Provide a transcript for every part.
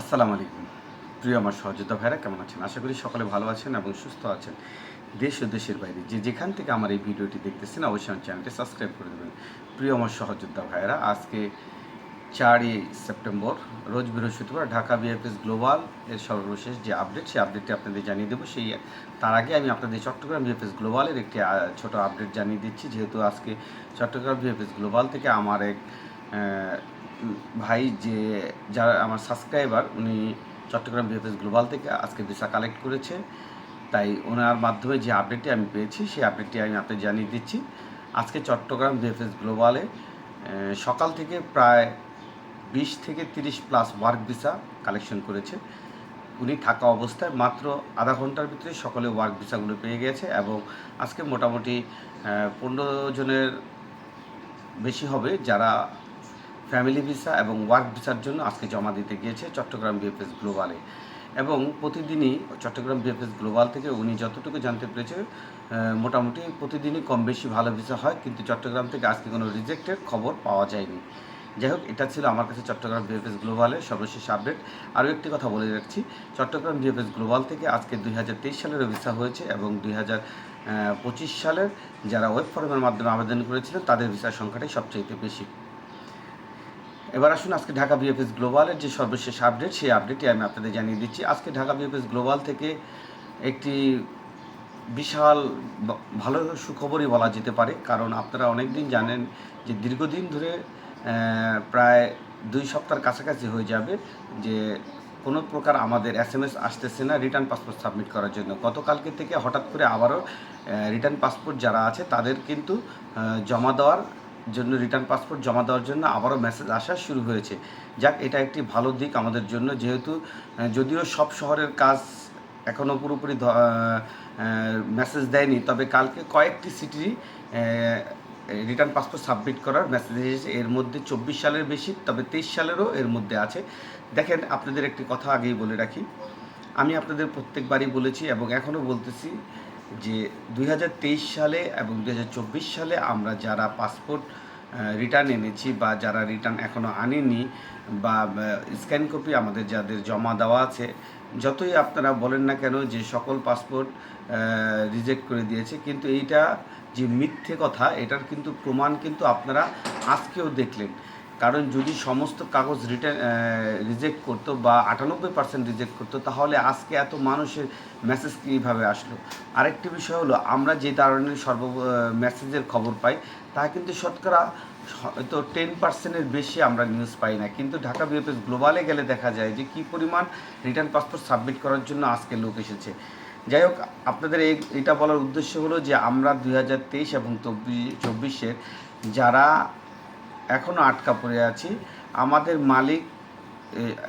আসসালামু আলাইকুম। প্রিয় আমার সহযোদ্ধা ভাইরা, কেমন আছেন? আশা করি সকলে ভালো আছেন এবং সুস্থ আছেন। দেশ ও দেশের বাইরে যে যেখান থেকে আমার এই ভিডিওটি দেখতেছেন, অবশ্যই আমার চ্যানেলটি সাবস্ক্রাইব করে দেবেন। প্রিয় আমার সহযোদ্ধা ভাইরা, আজকে চারই সেপ্টেম্বর, রোজ বৃহস্পতিবার ঢাকা বিএফএস গ্লোবাল এর সর্বশেষ যে আপডেট, সেই আপডেটটি আপনাদের জানিয়ে দেবো। সেই, তার আগে আমি আপনাদের চট্টগ্রাম বিএফএস গ্লোবালের একটি ছোট আপডেট জানিয়ে দিচ্ছি। যেহেতু আজকে চট্টগ্রাম বিএফএস গ্লোবাল থেকে আমার এক ভাই যে যারা আমার সাবস্ক্রাইবার উনি চট্টগ্রাম বিএফএস গ্লোবাল থেকে আজকে ভিসা কালেক্ট করেছে। তাই ওনার মাধ্যমে যে আপডেটটি আমি পেয়েছি, সেই আপডেটটি আমি আপনাদের জানিয়ে দিচ্ছি। আজকে চট্টগ্রাম বিএফএস গ্লোবালে সকাল থেকে প্রায় বিশ থেকে তিরিশ প্লাস ওয়ার্ক ভিসা কালেকশন করেছে। উনি থাকা অবস্থায় মাত্র আধা ঘণ্টার ভিতরে সকলে ওয়ার্ক ভিসাগুলো পেয়ে গেছে এবং আজকে মোটামুটি পনেরো জনের বেশি হবে যারা ফ্যামিলি ভিসা এবং ওয়ার্ক ভিসার জন্য আজকে জমা দিতে গিয়েছে চট্টগ্রাম বিএফএস গ্লোবালে। এবং প্রতিদিনই চট্টগ্রাম বিএফএস গ্লোবাল থেকে উনি যতটুকু জানতে পেরেছে মোটামুটি প্রতিদিনই কম বেশি ভালো ভিসা হয়, কিন্তু চট্টগ্রাম থেকে আজকে কোনো রিজেক্টের খবর পাওয়া যায়নি। যাই হোক, এটা ছিল আমার কাছে চট্টগ্রাম বিএফএস গ্লোবালের সর্বশেষ আপডেট। আরও একটি কথা বলে রাখছি, চট্টগ্রাম বিএফএস গ্লোবাল থেকে আজকে দুই সালেরও ভিসা হয়েছে এবং দুই পঁচিশ সালের যারা ওয়েব ফর্মের মাধ্যমে আবেদন করেছিলেন তাদের ভিসার সংখ্যাটাই সবচেয়ে বেশি। এবার আসুন আজকে ঢাকা বিএফএস গ্লোবালের যে সর্বশেষ আপডেট সেই আপডেটটি আমি আপনাদের জানিয়ে দিচ্ছি। আজকে ঢাকা বিএফএস গ্লোবাল থেকে একটি বিশাল ভালো সুখবরই বলা যেতে পারে। কারণ আপনারা অনেক দিন জানেন যে দীর্ঘদিন ধরে প্রায় দুই সপ্তাহের কাছাকাছি হয়ে যাবে যে কোনো প্রকার আমাদের এস এম এস আসতেছে না রিটার্ন পাসপোর্ট সাবমিট করার জন্য। গতকালকে থেকে হঠাৎ করে আবারও রিটার্ন পাসপোর্ট যারা আছে তাদের কিন্তু জমা দেওয়ার জন্য রিটার্ন পাসপোর্ট জমা দেওয়ার জন্য আবারও মেসেজ আসা শুরু হয়েছে। যাক, এটা একটি ভালো দিক আমাদের জন্য, যেহেতু যদিও সব শহরের কাজ এখনও পুরোপুরি মেসেজ দেয়নি, তবে কালকে কয়েকটি সিটি রিটার্ন পাসপোর্ট সাবমিট করার মেসেজ এসেছে। এর মধ্যে চব্বিশ সালের বেশি, তবে তেইশ সালেরও এর মধ্যে আছে। দেখেন, আপনাদের একটি কথা আগেই বলে রাখি। আমি আপনাদের প্রত্যেকবারই বলেছি এবং এখনও বলতেছি যে দু হাজার তেইশ সালে এবং দু হাজার চব্বিশ সালে আমরা যারা পাসপোর্ট রিটার্ন এনেছি বা যারা রিটার্ন এখনও আনেনি বা স্ক্যান কপি আমাদের যাদের জমা দেওয়া আছে, যতই আপনারা বলেন না কেন যে সকল পাসপোর্ট রিজেক্ট করে দিয়েছে, কিন্তু এইটা যে মিথ্যে কথা, এটার কিন্তু প্রমাণ কিন্তু আপনারা আজকেও দেখলেন। কারণ যদি সমস্ত কাগজ রিটার্ন রিজেক্ট করতো বা আটানব্বই পার্সেন্ট রিজেক্ট করতো, তাহলে আজকে এত মানুষের মেসেজ কীভাবে আসলো? আরেকটি বিষয় হলো, আমরা যে ধরনের সর্ব মেসেজের খবর পাই, তা কিন্তু শতকরা হয়তো টেন পার্সেন্টের বেশি আমরা নিউজ পাই না। কিন্তু ঢাকা বিএফএস গ্লোবালে গেলে দেখা যায় যে কী পরিমাণ রিটার্ন পাসপোর্ট সাবমিট করার জন্য আজকে লোক এসেছে। যাই হোক, আপনাদের এই, এটা বলার উদ্দেশ্য হলো যে আমরা দুই হাজার তেইশ এবং চব্বিশের যারা এখনও আটকা পড়ে আছি। আমাদের মালিক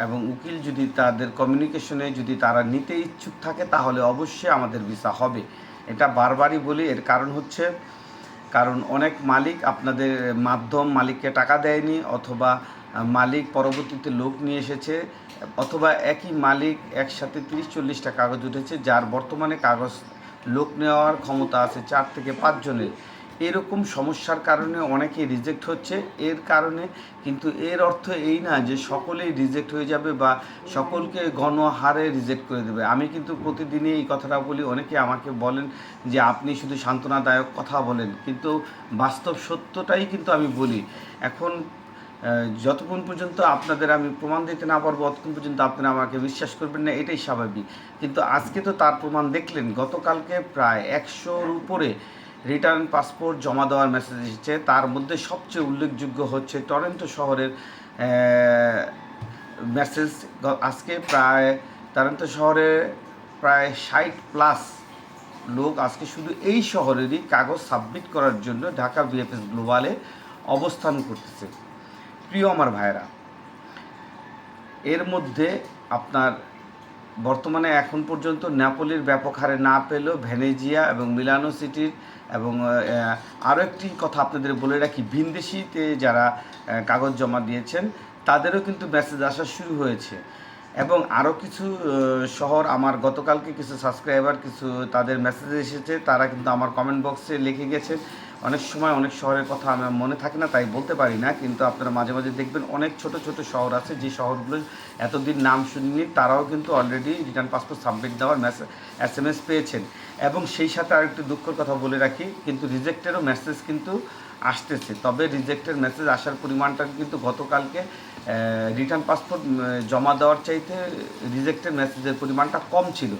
এবং উকিল যদি তাদের কমিউনিকেশনে যদি তারা নিতে ইচ্ছুক থাকে, তাহলে অবশ্যই আমাদের ভিসা হবে। এটা বারবারই বলি, এর কারণ হচ্ছে, কারণ অনেক মালিক আপনাদের মাধ্যম মালিককে টাকা দেয়নি, অথবা মালিক পরবর্তীতে লোক নিয়ে এসেছে, অথবা একই মালিক একসাথে তিরিশ চল্লিশটা কাগজ উঠেছে, যার বর্তমানে কাগজ লোক নেওয়ার ক্ষমতা আছে চার থেকে পাঁচজনের এরকম সমস্যার কারণে অনেকে রিজেক্ট হচ্ছে। এর কারণে কিন্তু এর অর্থ এই না যে সকলেই রিজেক্ট হয়ে যাবে বা সকলকে গণহারে রিজেক্ট করে দেবে। আমি কিন্তু প্রতিদিনই এই কথাটা বলি, অনেকে আমাকে বলেন যে আপনি শুধু সান্ত্বনাদায়ক কথা বলেন। কিন্তু বাস্তব সত্যটাই কিন্তু আমি বলি। এখন যতক্ষণ পর্যন্ত আপনাদের আমি প্রমাণ দিতে না পারব ততক্ষণ পর্যন্ত আপনারা আমাকে বিশ্বাস করবেন না, এটাই স্বাভাবিক। কিন্তু আজকে তো তার প্রমাণ দেখলেন। গতকালকে প্রায় একশোর উপরে রিটার্ন পাসপোর্ট জমা দেওয়ার মেসেজ এসেছে। তার মধ্যে সবচেয়ে উল্লেখযোগ্য হচ্ছে টরেন্টো শহরের মেসেজ আজকে প্রায়, টরেন্টো শহরে প্রায় ষাট প্লাস লোক আজকে শুধু এই শহরেরই কাগজ সাবমিট করার জন্য ঢাকা বিএফএস গ্লোবালে অবস্থান করতেছে। প্রিয় আমার ভাইরা এর মধ্যে আপনার বর্তমানে এখন পর্যন্ত ন্যাপোলির ব্যাপক হারে না পেলেও ভেনেজিয়া এবং মিলানো সিটির এবং আরও একটি কথা আপনাদের বলে রাখি, ভিনদেশিতে যারা কাগজ জমা দিয়েছেন, তাদেরও কিন্তু মেসেজ আসা শুরু হয়েছে। এবং আরও কিছু শহর, আমার গতকালকে কিছু সাবস্ক্রাইবার, কিছু তাদের মেসেজ এসেছে, তারা কিন্তু আমার কমেন্ট বক্সে লিখে গেছে। অনেক সময় অনেক শহরের কথা আমার মনে থাকে না, তাই বলতে পারি না, কিন্তু আপনারা মাঝে মাঝে দেখবেন অনেক ছোট ছোট শহর আছে, যে শহরগুলো এতদিন নাম শুনিনি, তারাও কিন্তু অলরেডি রিটার্ন পাসপোর্ট সাবমিট দেওয়ার মেসেজ এস এম এস পেয়েছেন। এবং সেই সাথে আরেকটু দুঃখের কথা বলে রাখি, কিন্তু রিজেক্টেরও মেসেজ কিন্তু আসতেছে। তবে রিজেক্টের মেসেজ আসার পরিমাণটা কিন্তু গতকালকে রিটার্ন পাসপোর্ট জমা দেওয়ার চাইতে রিজেক্টের মেসেজের পরিমাণটা কম ছিল।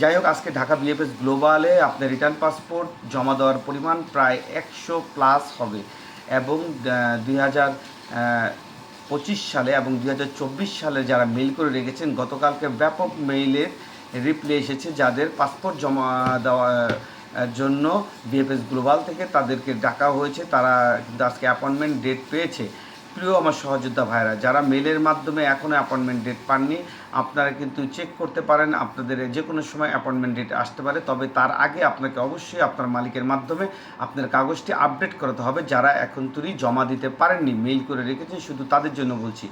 যাই হোক আজকে ঢাকা বিএফএস গ্লোবালে আপনার রিটার্ন পাসপোর্ট জমা দেওয়ার পরিমাণ প্রায় একশো প্লাস হবে এবং দুই হাজার পঁচিশ সালে এবং দুই হাজার চব্বিশ সালে যারা মেইল করে রেখেছেন, গতকালকে ব্যাপক মেইলের রিপ্লে এসেছে যাদের পাসপোর্ট জমা দেওয়া এর জন্য বিএফএস গ্লোবাল থেকে তাদেরকে ডাকা হয়েছে। তারা কিন্তু আজকে অ্যাপয়েন্টমেন্ট ডেট পেয়েছে। প্রিয় আমার সহযোদ্ধা ভাইরা, যারা মেলের মাধ্যমে এখনও অ্যাপয়েন্টমেন্ট ডেট পাননি, আপনারা কিন্তু চেক করতে পারেন। আপনাদের যে কোনো সময় অ্যাপয়েন্টমেন্ট ডেট আসতে পারে, তবে তার আগে আপনাকে অবশ্যই আপনার মালিকের মাধ্যমে আপনার কাগজটি আপডেট করাতে হবে। যারা এখন তুরি জমা দিতে পারেননি মেইল করে রেখেছেন, শুধু তাদের জন্য বলছি।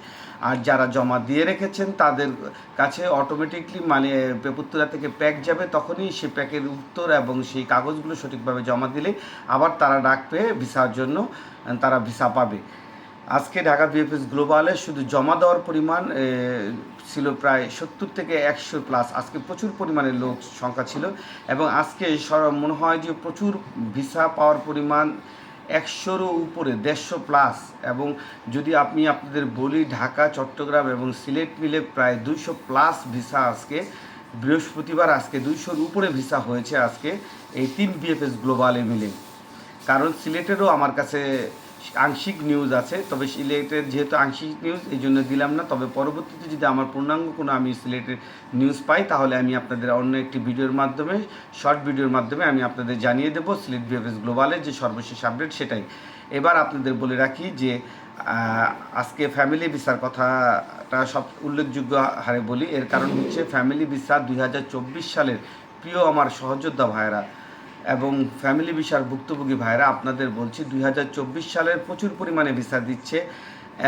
আর যারা জমা দিয়ে রেখেছেন, তাদের কাছে অটোমেটিকলি মানে পেপুত্তরা থেকে প্যাক যাবে, তখনই সে প্যাকের উত্তর এবং সেই কাগজগুলো সঠিকভাবে জমা দিলে আবার তারা ডাক পেয়ে ভিসার জন্য, তারা ভিসা পাবে। আজকে ঢাকা বিএফএস গ্লোবালে শুধু জমা দেওয়ার পরিমাণ ছিল প্রায় সত্তর থেকে একশো প্লাস আজকে প্রচুর পরিমাণে লোক সংখ্যা ছিল এবং আজকে মনে হয় যে প্রচুর ভিসা পাওয়ার পরিমাণ একশোরও উপরে, দেড়শো প্লাস এবং যদি আপনি আপনাদের বলি, ঢাকা, চট্টগ্রাম এবং সিলেট মিলে প্রায় দুইশো প্লাস ভিসা আজকে, বৃহস্পতিবার আজকে দুইশোর উপরে ভিসা হয়েছে আজকে এই তিন বিএফএস গ্লোবালে মিলে। কারণ সিলেটেরও আমার কাছে আংশিক নিউজ আছে, তবে সিলেটের যেহেতু আংশিক নিউজ এই জন্য দিলাম না। তবে পরবর্তীতে যদি আমার পূর্ণাঙ্গ কোনো আমি সিলেটের নিউজ পাই, তাহলে আমি আপনাদের অন্য একটি ভিডিওর মাধ্যমে শর্ট ভিডিওর মাধ্যমে আমি আপনাদের জানিয়ে দেবো সিলেট বিএফএস গ্লোবালের যে সর্বশেষ আপডেট সেটাই। এবার আপনাদের বলে রাখি যে আজকে ফ্যামিলি ভিসার কথাটা সব উল্লেখযোগ্য হারে বলি। এর কারণ হচ্ছে ফ্যামিলি ভিসা দুই হাজার চব্বিশ সালের প্রিয় আমার সহযোদ্ধা ভাইরা এবং ফ্যামিলি ভিসার ভুক্তভোগী ভাইরা আপনাদের বলছি, দুই হাজার চব্বিশ সালের প্রচুর পরিমাণে ভিসা দিচ্ছে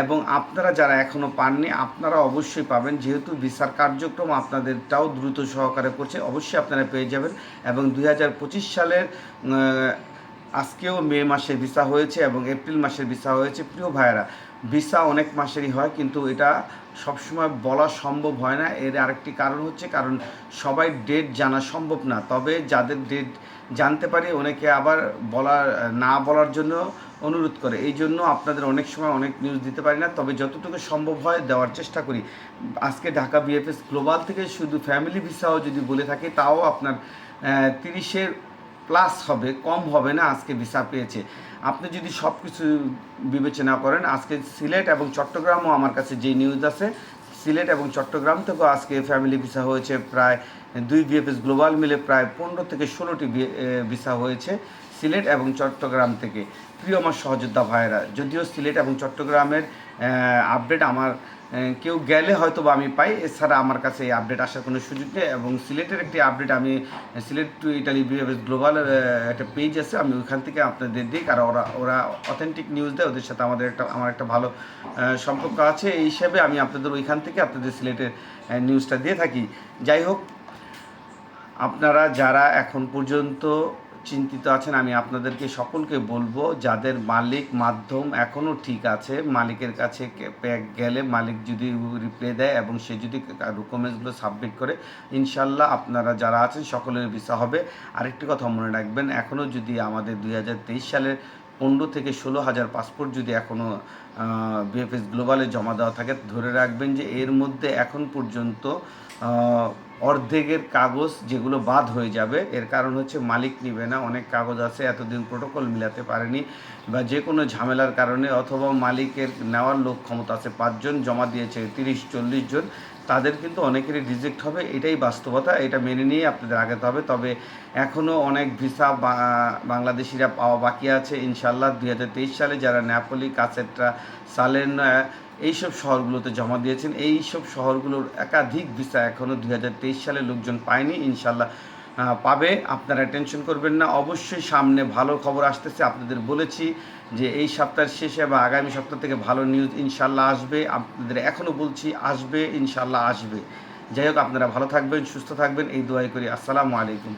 এবং আপনারা যারা এখনও পাননি, আপনারা অবশ্যই পাবেন। যেহেতু ভিসার কার্যক্রম আপনাদেরটাও দ্রুত সহকারে করছে, অবশ্যই আপনারা পেয়ে যাবেন। এবং দুই হাজার পঁচিশ সালের আজকেও মে মাসে ভিসা হয়েছে এবং এপ্রিল মাসের ভিসা হয়েছে। প্রিয় ভাইয়েরা, ভিসা অনেক মাসেরই হয়, কিন্তু এটা সবসময় বলা সম্ভব হয় না। এর আরেকটি কারণ হচ্ছে, কারণ সবাই ডেট জানা সম্ভব না। তবে যাদের ডেট জানতে পারি, অনেকে আবার বলার, না বলার জন্য অনুরোধ করে। এই জন্য আপনাদের অনেক সময় অনেক নিউজ দিতে পারি না, তবে যতটুকু সম্ভব হয় দেওয়ার চেষ্টা করি। আজকে ঢাকা বিএফএস গ্লোবাল থেকে শুধু ফ্যামিলি ভিসাও যদি বলে থাকি, তাও আপনার তিরিশের প্লাস হবে, কম হবে না আজকে ভিসা পেয়েছে। আপনি যদি সব কিছু বিবেচনা করেন, আজকে সিলেট এবং চট্টগ্রামও আমার কাছে যে নিউজ আছে, সিলেট এবং চট্টগ্রাম থেকেও আজকে ফ্যামিলি ভিসা হয়েছে প্রায় দুই বিএফএস গ্লোবাল মিলে প্রায় পনেরো থেকে ষোলোটি ভিসা হয়েছে সিলেট এবং চট্টগ্রাম থেকে। প্রিয় আমার সহযোদ্ধা ভাইয়েরা, যদিও সিলেট এবং চট্টগ্রামের আপডেট আমার কেউ গেলে হয়তো বা আমি পাই। এছাড়া আমার কাছে এই আপডেট আসার কোনো সুযোগ নেই এবং সিলেটের একটি আপডেট আমি, সিলেট টু ইটালি বিহেভিয়ার গ্লোবালের একটা পেজ আছে। আমি ওইখান থেকে আপনাদের দিই, কারণ ওরা ওরা অথেন্টিক নিউজ দেয়, ওদের সাথে আমাদের একটা, আমার একটা ভালো সম্পর্ক আছে। এই হিসাবে আমি আপনাদের ওইখান থেকে আপনাদের সিলেটের নিউজটা দিয়ে থাকি। যাই হোক, আপনারা যারা এখন পর্যন্ত চিন্তিত আছেন, আমি আপনাদেরকে সকলকে বলব, যাদের মালিক মাধ্যম এখনও ঠিক আছে, মালিকের কাছে প্যাক গেলে মালিক যদি রিপ্লে দেয় এবং সে যদি ডকুমেন্টসগুলো সাবমিট করে, ইনশাল্লাহ আপনারা যারা আছেন সকলের ভিসা হবে। আরেকটি কথা মনে রাখবেন এখনও যদি আমাদের দুই হাজার তেইশ সালের পনেরো থেকে ষোলো হাজার পাসপোর্ট যদি এখনও বিএফএস গ্লোবালে জমা দেওয়া থাকে, ধরে রাখবেন যে এর মধ্যে এখন পর্যন্ত অর্ধেকের কাগজ যেগুলো বাদ হয়ে যাবে, এর কারণ হচ্ছে মালিক নিবে না, অনেক কাগজ আছে, এতদিন প্রোটোকল মিলাতে পারেনি, বা যে কোনো ঝামেলার কারণে অথবা মালিকের নেওয়ার লোক ক্ষমতা আছে, পাঁচজন জমা দিয়েছে, তিরিশ, চল্লিশ জন, তাদের কিন্তু অনেকেরই রিজেক্ট হবে, এটাই বাস্তবতা, এটা মেনে নিয়ে আপনাদের আগাতে হবে, তবে এখনও অনেক ভিসা বাংলাদেশিরা পাওয়া বাকি আছে ইনশাল্লাহ দুই হাজার তেইশ সালে যারা ন্যাপোলি কাসেট্রা সালেন এইসব শহরগুলোতে জমা দিয়েছেন। এই সব শহরগুলোর একাধিক ভিসা এখনও দু হাজার তেইশ সালে লোকজন পায়নি। ইনশাল্লাহ পাবে। আপনারা টেনশন করবেন না। অবশ্যই সামনে ভালো খবর আসতেছে। আপনাদের বলেছি যে এই সপ্তাহের শেষে বা আগামী সপ্তাহ থেকে ভালো নিউজ ইনশাল্লাহ আসবে। আপনাদের এখনও বলছি, আসবে ইনশাল্লাহ আসবে। যাই হোক, আপনারা ভালো থাকবেন, সুস্থ থাকবেন। এই দোয়াই করি। আসসালামু আলাইকুম।